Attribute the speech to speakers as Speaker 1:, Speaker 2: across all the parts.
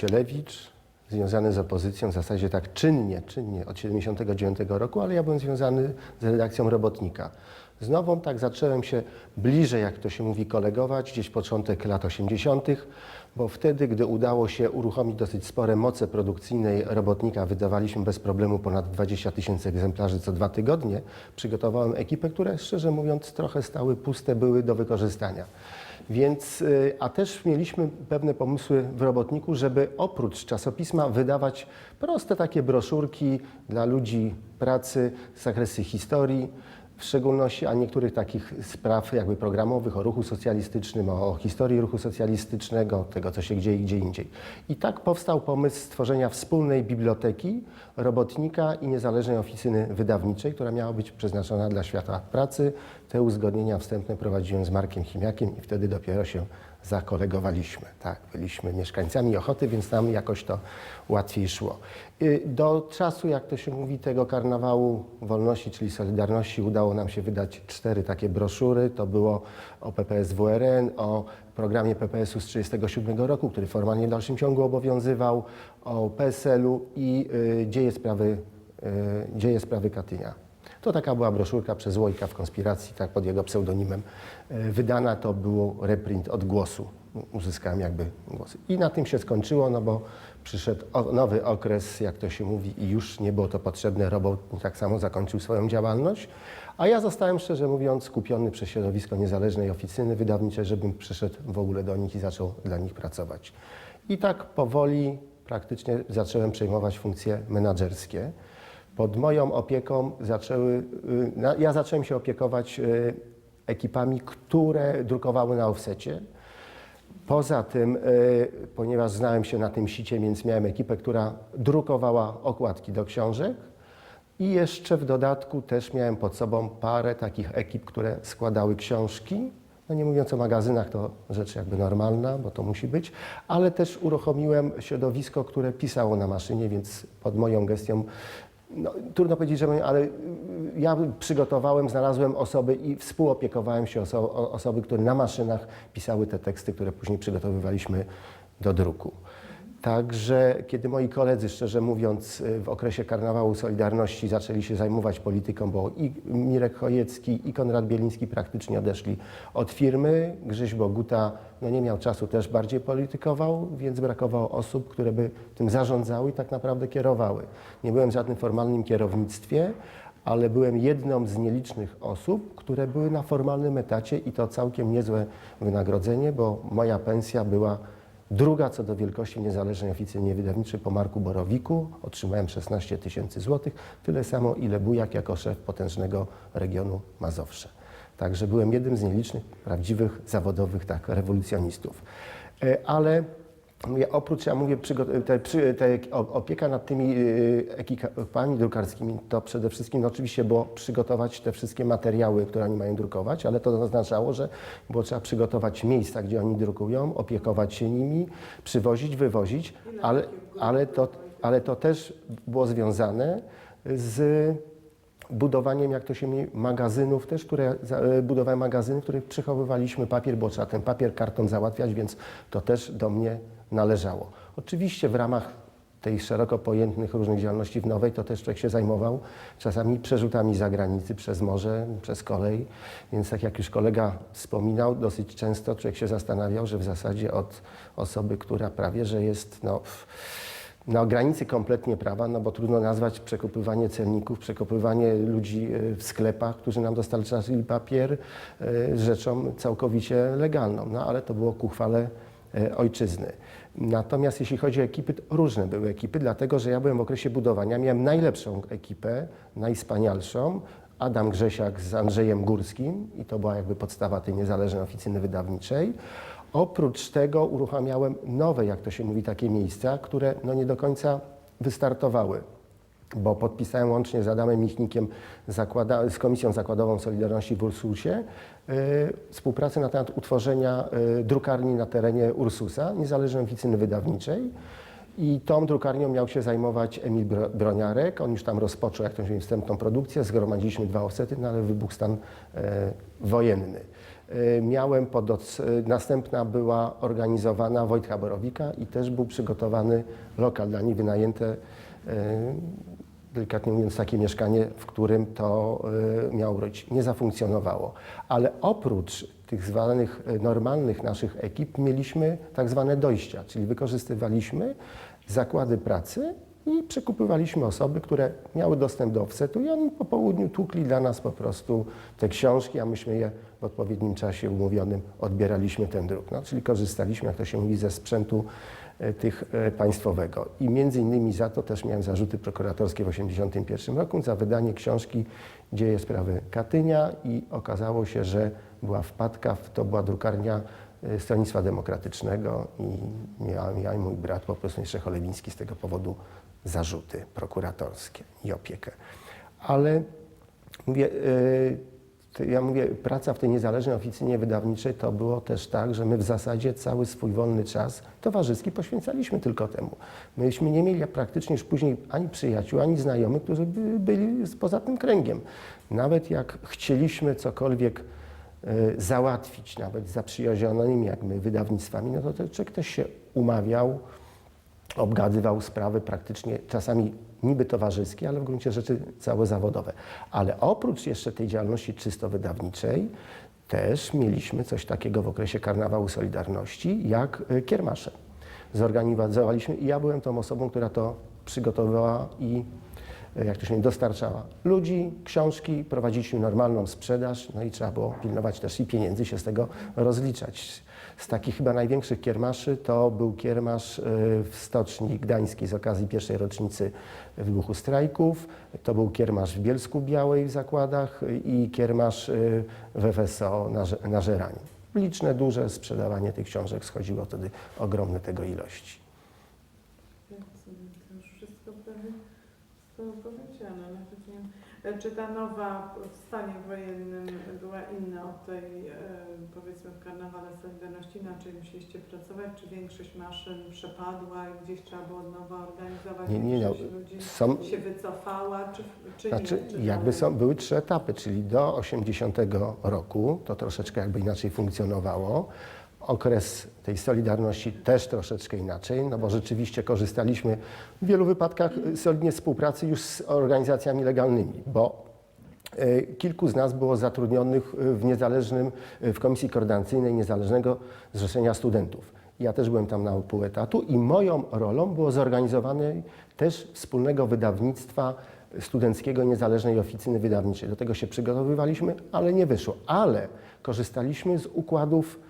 Speaker 1: Piotr Sielewicz, związany z opozycją w zasadzie tak czynnie, czynnie od 79 roku, ale ja byłem związany z redakcją Robotnika. Z Nową tak zacząłem się bliżej, jak to się mówi, kolegować, gdzieś początek lat 80., bo wtedy, gdy udało się uruchomić dosyć spore moce produkcyjnej Robotnika, wydawaliśmy bez problemu ponad 20 tysięcy egzemplarzy co dwa tygodnie, przygotowałem ekipę, które szczerze mówiąc trochę stały puste, były do wykorzystania. Więc, y, a też mieliśmy pewne pomysły w robotniku, żeby oprócz czasopisma wydawać proste takie broszurki dla ludzi pracy z zakresu historii, w szczególności, a niektórych takich spraw jakby programowych o ruchu socjalistycznym, o, historii ruchu socjalistycznego, tego co się dzieje gdzie indziej. I tak powstał pomysł stworzenia wspólnej biblioteki robotnika i niezależnej oficyny wydawniczej, która miała być przeznaczona dla świata pracy. Te uzgodnienia wstępne prowadziłem z Markiem Chimiakiem i wtedy dopiero się zakolegowaliśmy. Tak, byliśmy mieszkańcami Ochoty, więc nam jakoś to łatwiej szło. Y, Do czasu, jak to się mówi, tego karnawału wolności, czyli Solidarności, udało nam się wydać cztery takie broszury. To było o PPS WRN, o programie PPS-u z 1937 roku, który formalnie w dalszym ciągu obowiązywał, o PSL-u i y, dzieje sprawy, y, dzieje sprawy Katynia. To taka była broszurka przez Łojka w konspiracji, tak pod jego pseudonimem e, wydana. To był reprint od głosu. Uzyskałem jakby głosy. I na tym się skończyło, no bo przyszedł nowy okres, jak to się mówi, i już nie było to potrzebne. Robot tak samo zakończył swoją działalność. A ja zostałem, szczerze mówiąc, skupiony przez środowisko niezależnej oficyny wydawniczej, żebym przyszedł w ogóle do nich i zaczął dla nich pracować. I tak powoli praktycznie zacząłem przejmować funkcje menedżerskie. Pod moją opieką zaczęły, y, ja zacząłem się opiekować y, ekipami, które drukowały na offsecie. Poza tym, y, ponieważ znałem się na tym sicie, więc miałem ekipę, która drukowała okładki do książek i jeszcze w dodatku też miałem pod sobą parę takich ekip, które składały książki. No nie mówiąc o magazynach, to rzecz jakby normalna, bo to musi być, ale też uruchomiłem środowisko, które pisało na maszynie, więc pod moją gestią no, trudno powiedzieć, że ale y, ja przygotowałem, znalazłem osoby i współopiekowałem się oso osoby, które na maszynach pisały te teksty, które później przygotowywaliśmy do druku. Także kiedy moi koledzy, szczerze mówiąc, y, w okresie karnawału Solidarności zaczęli się zajmować polityką, bo i Mirek Chojecki, i Konrad Bieliński praktycznie odeszli od firmy, Grzyś Boguta no nie miał czasu, też bardziej politykował, więc brakowało osób, które by tym zarządzały i tak naprawdę kierowały. Nie byłem w żadnym formalnym kierownictwie, ale byłem jedną z nielicznych osób, które były na formalnym etacie i to całkiem niezłe wynagrodzenie, bo moja pensja była druga co do wielkości niezależnej oficynie wydawniczej po Marku Borowiku. Otrzymałem 16 tysięcy złotych, tyle samo ile Bujak jako szef potężnego regionu Mazowsze. Także byłem jednym z nielicznych prawdziwych zawodowych tak, rewolucjonistów. E, Ale oprócz, ja mówię, te, te opieka nad tymi y, ekipami drukarskimi, to przede wszystkim no, oczywiście było przygotować te wszystkie materiały, które oni mają drukować, ale to oznaczało, że było trzeba przygotować miejsca, gdzie oni drukują, opiekować się nimi, przywozić, wywozić, ale, ale, to, ale to też było związane z budowaniem, jak to się mówi, magazynów też, które, e, budowałem magazyny, w których przechowywaliśmy papier, bo trzeba ten papier, karton załatwiać, więc to też do mnie należało. Oczywiście w ramach tej szeroko pojętych różnych działalności w Nowej, to też człowiek się zajmował czasami przerzutami za granicy, przez morze, przez kolej, więc tak jak już kolega wspominał, dosyć często człowiek się zastanawiał, że w zasadzie od osoby, która prawie, że jest no, na granicy kompletnie prawa, no bo trudno nazwać przekopywanie celników, przekopywanie ludzi e, w sklepach, którzy nam dostarczali papier, e, rzeczą całkowicie legalną. No ale to było ku chwale e, ojczyzny. Natomiast jeśli chodzi o ekipy, różne były ekipy, dlatego że ja byłem w okresie budowania, miałem najlepszą ekipę, najwspanialszą, Adam Grzesiak z Andrzejem Górskim i to była jakby podstawa tej niezależnej oficyny wydawniczej. Oprócz tego uruchamiałem nowe, jak to się mówi, takie miejsca, które no nie do końca wystartowały bo podpisałem łącznie z Adamem Michnikiem zakłada, z Komisją Zakładową Solidarności w Ursusie yy, współpracę na temat utworzenia yy, drukarni na terenie Ursusa, niezależnej oficyny wydawniczej. I tą drukarnią miał się zajmować Emil Bro- Broniarek. On już tam rozpoczął jakąś wstępną produkcję. Zgromadziliśmy dwa offsety, no ale wybuchł stan e, wojenny. y, miałem pod, y, następna była organizowana Wojtka Borowika i też był przygotowany lokal dla nich wynajęte, y, delikatnie mówiąc, takie mieszkanie, w którym to y, miało być. Nie zafunkcjonowało. Ale oprócz tych zwanych y, normalnych naszych ekip mieliśmy tak zwane dojścia, czyli wykorzystywaliśmy zakłady pracy i przekupywaliśmy osoby, które miały dostęp do offsetu i oni po południu tłukli dla nas po prostu te książki, a myśmy je w odpowiednim czasie umówionym odbieraliśmy ten druk. No, czyli korzystaliśmy, jak to się mówi, ze sprzętu tych e, państwowego. I między innymi za to też miałem zarzuty prokuratorskie w 1981 roku za wydanie książki Dzieje sprawy Katynia i okazało się, że była wpadka, to była drukarnia e, Stronnictwa Demokratycznego i miałem, ja i mój brat, po prostu jeszcze Cholewiński z tego powodu zarzuty prokuratorskie i opiekę. Ale mówię, y, to ja mówię, praca w tej niezależnej oficynie wydawniczej to było też tak, że my w zasadzie cały swój wolny czas towarzyski poświęcaliśmy tylko temu. Myśmy nie mieli praktycznie już później ani przyjaciół, ani znajomych, którzy by, byli poza tym kręgiem. Nawet jak chcieliśmy cokolwiek y, załatwić, nawet zaprzyjaźnionymi jak my wydawnictwami, no to człowiek też się umawiał, obgadywał sprawy praktycznie czasami niby towarzyskie, ale w gruncie rzeczy całe zawodowe. Ale oprócz jeszcze tej działalności czysto wydawniczej, też mieliśmy coś takiego w okresie Karnawału Solidarności, jak y, kiermasze. Zorganizowaliśmy i ja byłem tą osobą, która to przygotowywała i jak to się mówi, dostarczała ludzi, książki, prowadziliśmy normalną sprzedaż, no i trzeba było pilnować też i pieniędzy się z tego rozliczać. Z takich chyba największych kiermaszy to był kiermasz y, w Stoczni Gdańskiej z okazji pierwszej rocznicy wybuchu strajków, to był kiermasz w Bielsku Białej w zakładach y, i kiermasz w FSO na, Że- na Żerani. Liczne, duże sprzedawanie tych książek schodziło wtedy ogromne tego ilości.
Speaker 2: Więc to już wszystko prawie zostało powiedziane. Nawet nie wiem, czy ta nowa w stanie wojennym była inna od tej, e, powiedzmy, w Karnawale Solidarności? Inaczej musieliście pracować? Czy większość maszyn przepadła i gdzieś trzeba było od nowa organizować?
Speaker 1: Nie, nie, no,
Speaker 2: Większość ludzi
Speaker 1: są,
Speaker 2: się wycofała, czy, czy
Speaker 1: Znaczy,
Speaker 2: nie? Czy
Speaker 1: jakby są, były trzy etapy, czyli do 80 roku to troszeczkę jakby inaczej funkcjonowało. Okres tej Solidarności też troszeczkę inaczej, no bo rzeczywiście korzystaliśmy w wielu wypadkach solidnie z współpracy już z organizacjami legalnymi, bo y, kilku z nas było zatrudnionych w niezależnym, w Komisji Koordynacyjnej Niezależnego Zrzeszenia Studentów. Ja też byłem tam na pół etatu i moją rolą było zorganizowanie też wspólnego wydawnictwa studenckiego niezależnej oficyny wydawniczej. Do tego się przygotowywaliśmy, ale nie wyszło. Ale korzystaliśmy z układów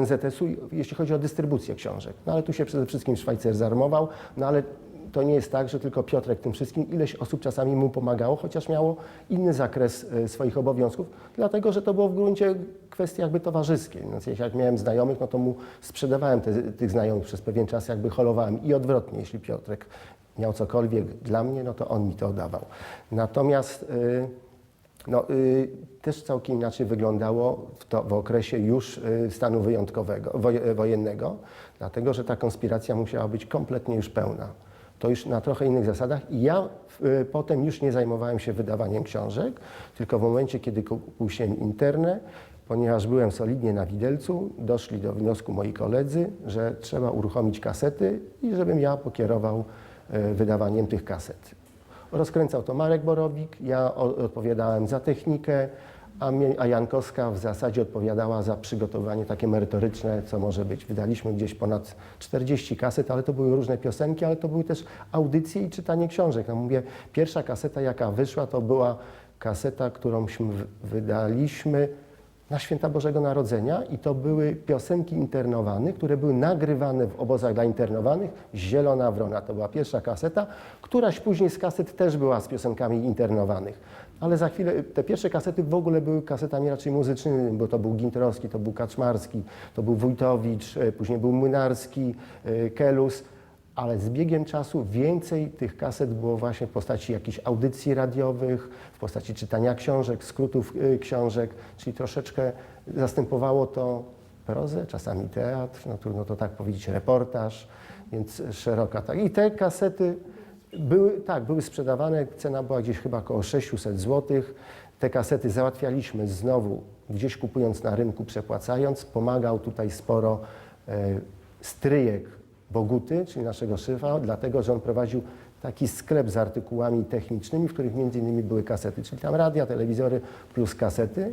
Speaker 1: NZS-u, jeśli chodzi o dystrybucję książek. No ale tu się przede wszystkim Szwajcer zarmował, no ale to nie jest tak, że tylko Piotrek tym wszystkim, ileś osób czasami mu pomagało, chociaż miało inny zakres e, swoich obowiązków, dlatego że to było w gruncie kwestii jakby towarzyskiej. Więc jeśli jak miałem znajomych, no to mu sprzedawałem te, tych znajomych przez pewien czas, jakby holowałem i odwrotnie, jeśli Piotrek miał cokolwiek dla mnie, no to on mi to dawał. Natomiast y, no, y, też całkiem inaczej wyglądało w, to, w okresie już y, stanu wyjątkowego, woje- wojennego, dlatego że ta konspiracja musiała być kompletnie już pełna. To już na trochę innych zasadach i ja y, potem już nie zajmowałem się wydawaniem książek, tylko w momencie, kiedy kupił się internet, ponieważ byłem solidnie na widelcu, doszli do wniosku moi koledzy, że trzeba uruchomić kasety i żebym ja pokierował y, wydawaniem tych kaset. Rozkręcał to Marek Borowik, ja odpowiadałem za technikę, a, Jankowska w zasadzie odpowiadała za przygotowanie takie merytoryczne, co może być. Wydaliśmy gdzieś ponad 40 kaset, ale to były różne piosenki, ale to były też audycje i czytanie książek. No mówię, pierwsza kaseta jaka wyszła, to była kaseta, którąśmy wydaliśmy na święta Bożego Narodzenia i to były piosenki internowanych, które były nagrywane w obozach dla internowanych. Zielona Wrona to była pierwsza kaseta, któraś później z kaset też była z piosenkami internowanych. Ale za chwilę te pierwsze kasety w ogóle były kasetami raczej muzycznymi, bo to był Gintrowski, to był Kaczmarski, to był Wójtowicz, e, później był Młynarski, e, Kelus ale z biegiem czasu więcej tych kaset było właśnie w postaci jakichś audycji radiowych, w postaci czytania książek, skrótów y, książek, czyli troszeczkę zastępowało to prozę, czasami teatr, no trudno to tak powiedzieć, reportaż, więc szeroka tak. I te kasety były, tak, były sprzedawane, cena była gdzieś chyba około 600 zł. Te kasety załatwialiśmy znowu, gdzieś kupując na rynku, przepłacając. Pomagał tutaj sporo e, stryjek Boguty, czyli naszego szyfa, dlatego że on prowadził taki sklep z artykułami technicznymi, w których między innymi były kasety, czyli tam radia, telewizory plus kasety.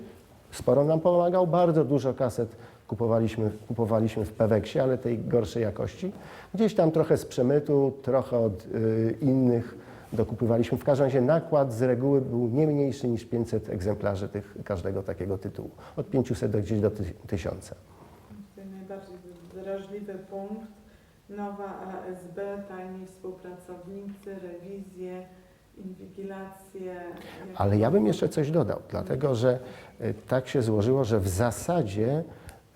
Speaker 1: Sporo nam pomagał, bardzo dużo kaset kupowaliśmy, kupowaliśmy w Peweksie, ale tej gorszej jakości. Gdzieś tam trochę z przemytu, trochę od y, innych dokupywaliśmy. W każdym razie nakład z reguły był nie mniejszy niż 500 egzemplarzy tych, każdego takiego tytułu. Od 500 do gdzieś do ty- 1000.
Speaker 2: Tutaj najbardziej drażliwy punkt. Nowa ASB, tajni współpracownicy, rewizje, inwigilacje.
Speaker 1: Ale ja bym jeszcze coś dodał, dlatego że y, tak się złożyło, że w zasadzie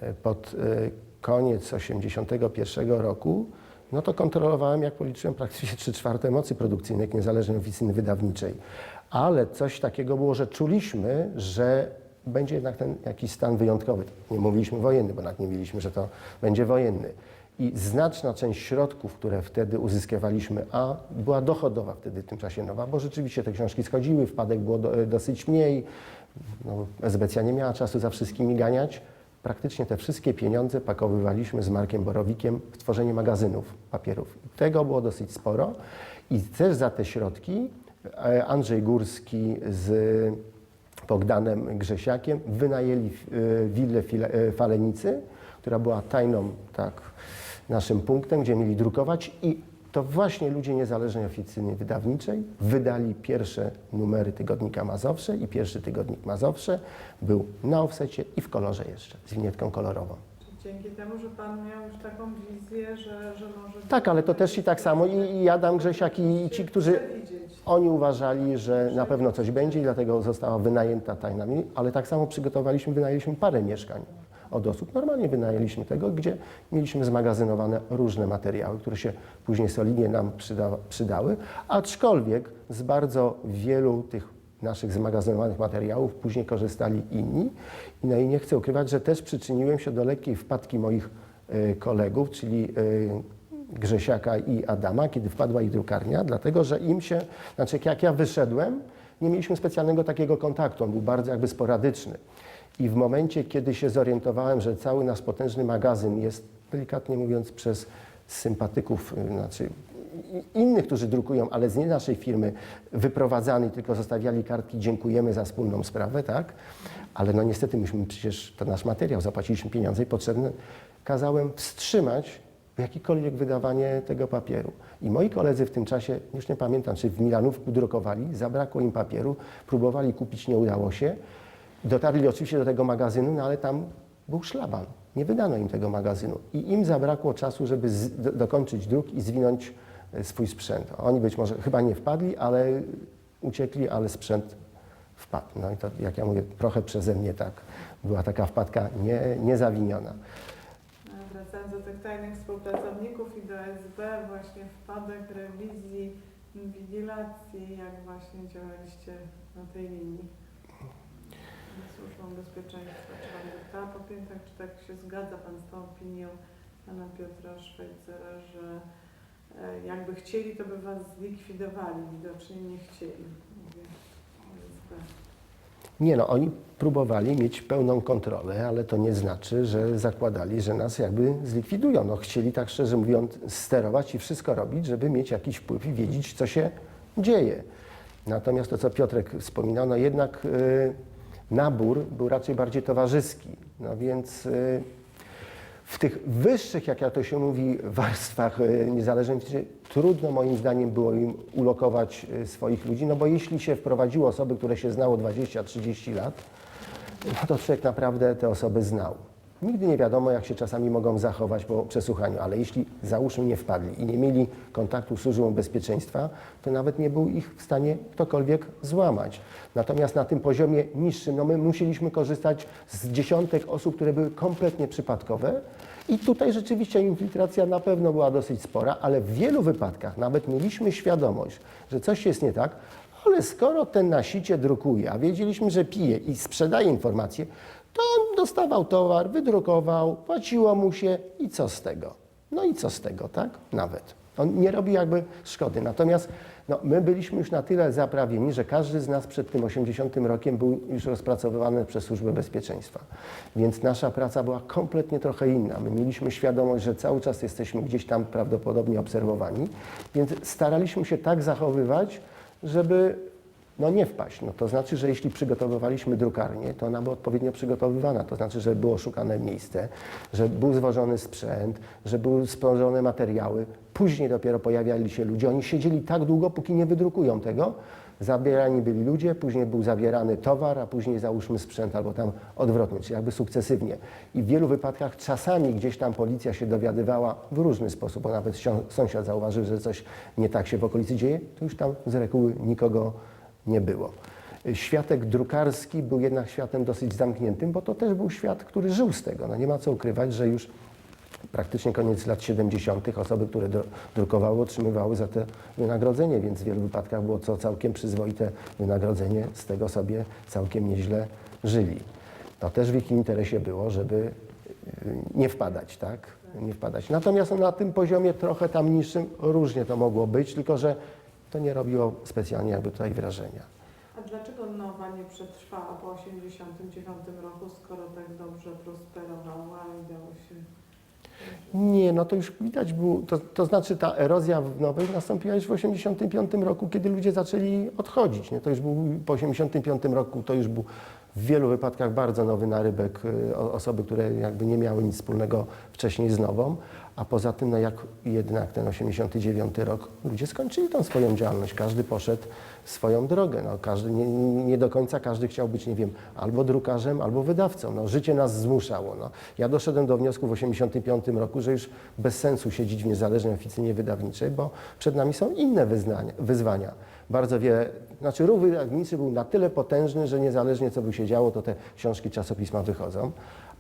Speaker 1: y, pod y, koniec 81 roku, no to kontrolowałem, jak policzyłem, praktycznie 3 czwarte mocy produkcyjnej niezależnej oficyny wydawniczej. Ale coś takiego było, że czuliśmy, że będzie jednak ten jakiś stan wyjątkowy. Nie mówiliśmy wojenny, bo nawet nie mówiliśmy, że to będzie wojenny. I znaczna część środków, które wtedy uzyskiwaliśmy, a była dochodowa wtedy w tym czasie nowa, bo rzeczywiście te książki schodziły, wpadek było do, dosyć mniej, no, nie miała czasu za wszystkimi ganiać. Praktycznie te wszystkie pieniądze pakowywaliśmy z Markiem Borowikiem w tworzenie magazynów papierów. Tego było dosyć sporo i też za te środki e, Andrzej Górski z Bogdanem Grzesiakiem wynajęli e, willę e, Falenicy, która była tajną tak, naszym punktem, gdzie mieli drukować i to właśnie ludzie niezależnej oficyny wydawniczej wydali pierwsze numery tygodnika Mazowsze i pierwszy tygodnik Mazowsze był na offsecie i w kolorze jeszcze, z winietką kolorową.
Speaker 2: Dzięki temu, że Pan miał już taką wizję, że, że może...
Speaker 1: Tak, ale to też i tak samo i, i Adam Grzesiak i ci, którzy. Oni uważali, że na pewno coś będzie i dlatego została wynajęta tajna ale tak samo przygotowaliśmy, wynajęliśmy parę mieszkań od osób. Normalnie wynajęliśmy tego, gdzie mieliśmy zmagazynowane różne materiały, które się później solidnie nam przyda, przydały, aczkolwiek z bardzo wielu tych naszych zmagazynowanych materiałów później korzystali inni. No i nie chcę ukrywać, że też przyczyniłem się do lekkiej wpadki moich e, kolegów, czyli e, Grzesiaka i Adama, kiedy wpadła ich drukarnia, dlatego że im się, znaczy jak ja wyszedłem, nie mieliśmy specjalnego takiego kontaktu, on był bardzo jakby sporadyczny. I w momencie, kiedy się zorientowałem, że cały nasz potężny magazyn jest, delikatnie mówiąc, przez sympatyków, y, znaczy innych, którzy drukują, ale z nie naszej firmy, wyprowadzany, tylko zostawiali kartki, dziękujemy za wspólną sprawę, tak? Ale no niestety myśmy przecież, to nasz materiał, zapłaciliśmy pieniądze i potrzebne, kazałem wstrzymać jakiekolwiek wydawanie tego papieru. I moi koledzy w tym czasie, już nie pamiętam, czy w Milanówku drukowali, zabrakło im papieru, próbowali kupić, nie udało się. Dotarli oczywiście do tego magazynu, no ale tam był szlaban. Nie wydano im tego magazynu. I im zabrakło czasu, żeby do, dokończyć druk i zwinąć e, swój sprzęt. Oni być może chyba nie wpadli, ale uciekli, ale sprzęt wpadł. No i to, jak ja mówię, trochę przeze mnie tak. Była taka wpadka nie, niezawiniona.
Speaker 2: Wracając do tych tajnych współpracowników i do SB, właśnie wpadek, rewizji, inwigilacji, jak właśnie działaliście na tej linii? Służbą Bezpieczeństwa. Dostała po piętach, czy tak się zgadza Pan z tą opinią Pana Piotra Szwajcera, że e, jakby chcieli, to by Was zlikwidowali, widocznie nie chcieli. Mówię.
Speaker 1: Nie no, oni próbowali mieć pełną kontrolę, ale to nie znaczy, że zakładali, że nas jakby zlikwidują. No, chcieli tak szczerze mówiąc sterować i wszystko robić, żeby mieć jakiś wpływ i wiedzieć, co się dzieje. Natomiast to, co Piotrek wspominał, no jednak y, nabór był raczej bardziej towarzyski. No więc y, w tych wyższych, jak ja to się mówi, warstwach y, niezależnej firmy, trudno moim zdaniem było im ulokować y, swoich ludzi, no bo jeśli się wprowadziło osoby, które się znało 20-30 lat, no to człowiek naprawdę te osoby znał. Nigdy nie wiadomo, jak się czasami mogą zachować po przesłuchaniu, ale jeśli załóżmy nie wpadli i nie mieli kontaktu z służbą bezpieczeństwa, to nawet nie był ich w stanie ktokolwiek złamać. Natomiast na tym poziomie niższym, no my musieliśmy korzystać z dziesiątek osób, które były kompletnie przypadkowe i tutaj rzeczywiście infiltracja na pewno była dosyć spora, ale w wielu wypadkach nawet mieliśmy świadomość, że coś jest nie tak, ale skoro ten na sicie drukuje, a wiedzieliśmy, że pije i sprzedaje informacje, to on dostawał towar, wydrukował, płaciło mu się i co z tego? No i co z tego, tak? Nawet. On nie robi jakby szkody. Natomiast No, my byliśmy już na tyle zaprawieni, że każdy z nas przed tym 80 rokiem był już rozpracowywany przez Służbę Bezpieczeństwa. Więc nasza praca była kompletnie trochę inna. My mieliśmy świadomość, że cały czas jesteśmy gdzieś tam prawdopodobnie obserwowani, więc staraliśmy się tak zachowywać, żeby no nie wpaść. No to znaczy, że jeśli przygotowywaliśmy drukarnię, to ona była odpowiednio przygotowywana. To znaczy, że było szukane miejsce, że był zwożony sprzęt, że były sporządzone materiały. Później dopiero pojawiali się ludzie. Oni siedzieli tak długo, póki nie wydrukują tego. Zabierani byli ludzie, później był zabierany towar, a później załóżmy sprzęt albo tam odwrotnie, czyli jakby sukcesywnie. I w wielu wypadkach czasami gdzieś tam policja się dowiadywała w różny sposób, bo nawet sąsiad zauważył, że coś nie tak się w okolicy dzieje, to już tam z reguły nikogo nie było. Światek drukarski był jednak światem dosyć zamkniętym, bo to też był świat, który żył z tego. No nie ma co ukrywać, że już praktycznie koniec lat 70. osoby, które dru- drukowały, otrzymywały za to wynagrodzenie, więc w wielu wypadkach było to całkiem przyzwoite wynagrodzenie, z tego sobie całkiem nieźle żyli. To też w ich interesie było, żeby y, nie wpadać, tak? Nie wpadać. Natomiast na tym poziomie trochę tam niższym różnie to mogło być, tylko że to nie robiło specjalnie jakby tutaj wrażenia.
Speaker 2: A dlaczego Nowa nie przetrwała po 89 roku, skoro tak dobrze prosperowała i dało się...
Speaker 1: Nie, no to już widać było, to, to znaczy ta erozja w Nowej nastąpiła już w 1985 roku, kiedy ludzie zaczęli odchodzić. Nie? To już był, po 1985 roku to już był w wielu wypadkach bardzo nowy narybek, y, osoby, które jakby nie miały nic wspólnego wcześniej z Nową, a poza tym, no jak jednak ten 89 rok, ludzie skończyli tą swoją działalność, każdy poszedł swoją drogę, no, każdy, nie, nie do końca każdy chciał być, nie wiem, albo drukarzem, albo wydawcą, no, życie nas zmuszało. No. Ja doszedłem do wniosku w 85 roku, że już bez sensu siedzieć w niezależnej oficynie wydawniczej, bo przed nami są inne wyznania, wyzwania. Bardzo wiele, znaczy ruch wydawniczy był na tyle potężny, że niezależnie co by się działo, to te książki, czasopisma wychodzą,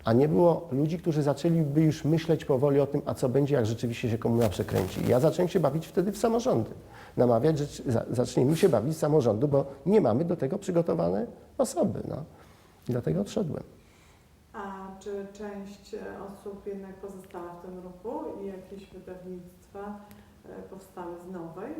Speaker 1: a nie było ludzi, którzy zaczęliby już myśleć powoli o tym, a co będzie, jak rzeczywiście się komuna przekręci. Ja zacząłem się bawić wtedy w samorządy. Namawiać, że za- zacznijmy się bawić w samorządu, bo nie mamy do tego przygotowane osoby. No. Dlatego odszedłem.
Speaker 2: A czy część e, osób jednak pozostała w tym ruchu i jakieś wydawnictwa e, powstały z nowej?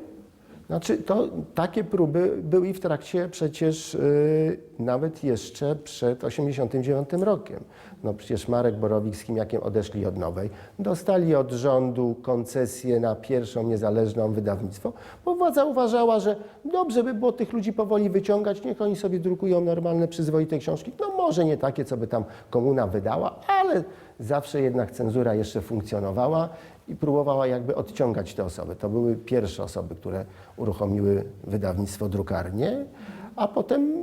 Speaker 1: Znaczy, to takie próby były i w trakcie przecież yy, nawet jeszcze przed 89 rokiem. No przecież Marek Borowik z Chimiakiem odeszli od Nowej, dostali od rządu koncesję na pierwszą niezależną wydawnictwo, bo władza uważała, że dobrze by było tych ludzi powoli wyciągać, niech oni sobie drukują normalne, przyzwoite książki. No może nie takie, co by tam komuna wydała, ale zawsze jednak cenzura jeszcze funkcjonowała i próbowała jakby odciągać te osoby. To były pierwsze osoby, które uruchomiły wydawnictwo drukarnie, a potem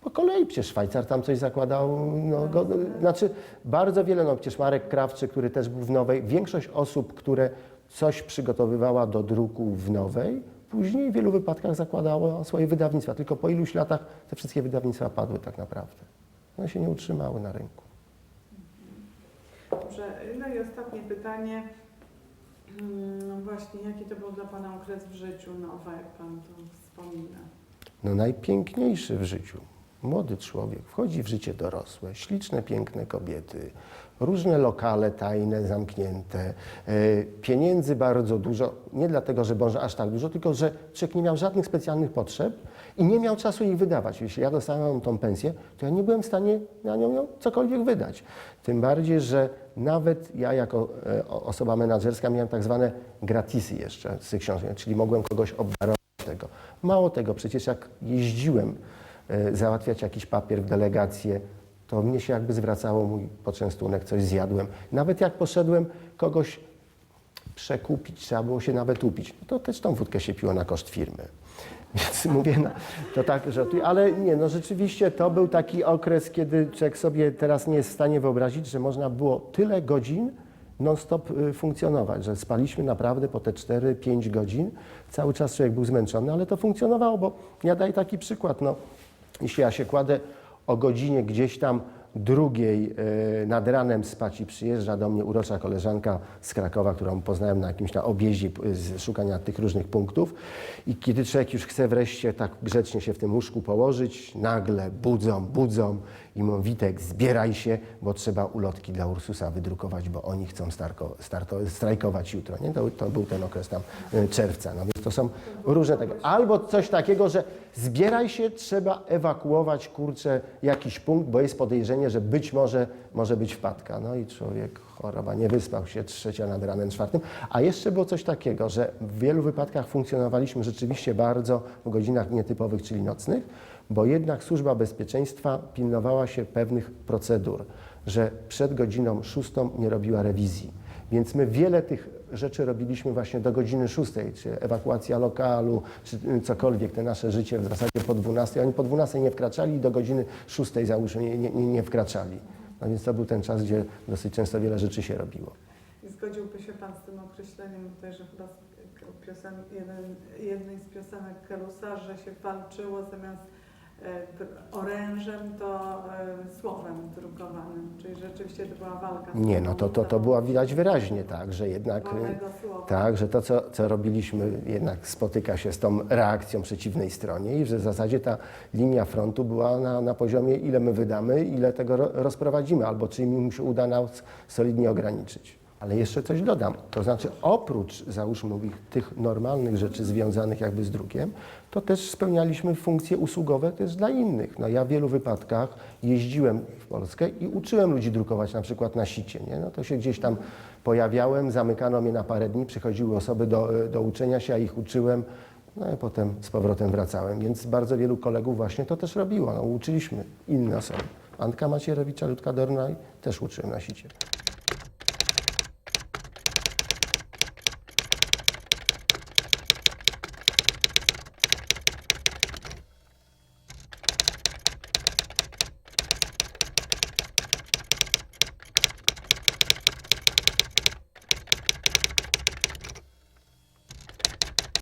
Speaker 1: po kolei przecież Szwajcar tam coś zakładał, no, go, znaczy bardzo wiele, no przecież Marek Krawczyk, który też był w Nowej, większość osób, które coś przygotowywała do druku w Nowej, później w wielu wypadkach zakładało swoje wydawnictwa, tylko po iluś latach te wszystkie wydawnictwa padły tak naprawdę. One się nie utrzymały na rynku.
Speaker 2: Dobrze, no i ostatnie pytanie. Mm, Właśnie, jaki to był dla Pana okres w życiu Nowa, jak Pan to wspomina?
Speaker 1: No najpiękniejszy w życiu. Młody człowiek wchodzi w życie dorosłe, śliczne, piękne kobiety, różne lokale tajne, zamknięte, e, pieniędzy bardzo dużo, nie dlatego, że może aż tak dużo, tylko że człowiek nie miał żadnych specjalnych potrzeb i nie miał czasu ich wydawać. Jeśli ja dostałem tą pensję, to ja nie byłem w stanie na nią cokolwiek wydać. Tym bardziej, że nawet ja jako e, osoba menadżerska miałem tak zwane gratisy jeszcze z tych książek, czyli mogłem kogoś obdarować tego. Mało tego, przecież jak jeździłem załatwiać jakiś papier w delegację, to mnie się jakby zwracało mój poczęstunek, coś zjadłem. Nawet jak poszedłem kogoś przekupić, trzeba było się nawet upić, no to też tą wódkę się piło na koszt firmy. Więc mówię, no, to tak żartuję, ale nie, no rzeczywiście to był taki okres, kiedy człowiek sobie teraz nie jest w stanie wyobrazić, że można było tyle godzin non-stop y, funkcjonować, że spaliśmy naprawdę po te 4-5 godzin, cały czas człowiek był zmęczony, ale to funkcjonowało, bo ja daję taki przykład, no, jeśli ja się kładę o godzinie gdzieś tam drugiej e, nad ranem spać i przyjeżdża do mnie urocza koleżanka z Krakowa, którą poznałem na jakimś na objeździe z szukania tych różnych punktów. I kiedy człowiek już chce wreszcie tak grzecznie się w tym łóżku położyć, nagle budzą, budzą i mówią, Witek, zbieraj się, bo trzeba ulotki dla Ursusa wydrukować, bo oni chcą starko, starto, strajkować jutro. Nie? To, to był ten okres tam y, czerwca. No więc to są różne tego. Albo coś takiego, że zbieraj się, trzeba ewakuować, kurczę, jakiś punkt, bo jest podejrzenie, że być może może być wpadka. No i człowiek choroba, nie wyspał się, trzecia nad ranem, czwartym. A jeszcze było coś takiego, że w wielu wypadkach funkcjonowaliśmy rzeczywiście bardzo w godzinach nietypowych, czyli nocnych, bo jednak służba bezpieczeństwa pilnowała się pewnych procedur, że przed godziną szóstą nie robiła rewizji. Więc my wiele tych rzeczy robiliśmy właśnie do godziny szóstej, czy ewakuacja lokalu, czy y, cokolwiek, te nasze życie w zasadzie po 12. Oni po 12 nie wkraczali i do godziny szóstej załóżmy nie, nie, nie wkraczali. No więc to był ten czas, gdzie dosyć często wiele rzeczy się robiło.
Speaker 2: I zgodziłby się Pan z tym określeniem tutaj, że chyba z piosen, jeden, jednej z piosenek Kerusa, że się walczyło zamiast orężem, to e, słowem drukowanym, czyli rzeczywiście to była walka. z
Speaker 1: Nie, no to, to, to było widać wyraźnie, tak, że jednak...
Speaker 2: wolnego słowa.
Speaker 1: Tak, że to, co, co robiliśmy, jednak spotyka się z tą reakcją przeciwnej stronie i że w zasadzie ta linia frontu była na, na poziomie, ile my wydamy, ile tego ro, rozprowadzimy, albo czy im się uda nas solidnie ograniczyć. Ale jeszcze coś dodam, to znaczy oprócz, załóżmy, tych normalnych rzeczy związanych jakby z drukiem, to też spełnialiśmy funkcje usługowe też dla innych. No ja w wielu wypadkach jeździłem w Polskę i uczyłem ludzi drukować na przykład na sicie, nie? No to się gdzieś tam pojawiałem, zamykano mnie na parę dni, przychodziły osoby do, do uczenia się, ja ich uczyłem, no i potem z powrotem wracałem. Więc bardzo wielu kolegów właśnie to też robiło. No, uczyliśmy inne osoby. Antka Macierewicza, Ludka Dornaj też uczyłem na sicie.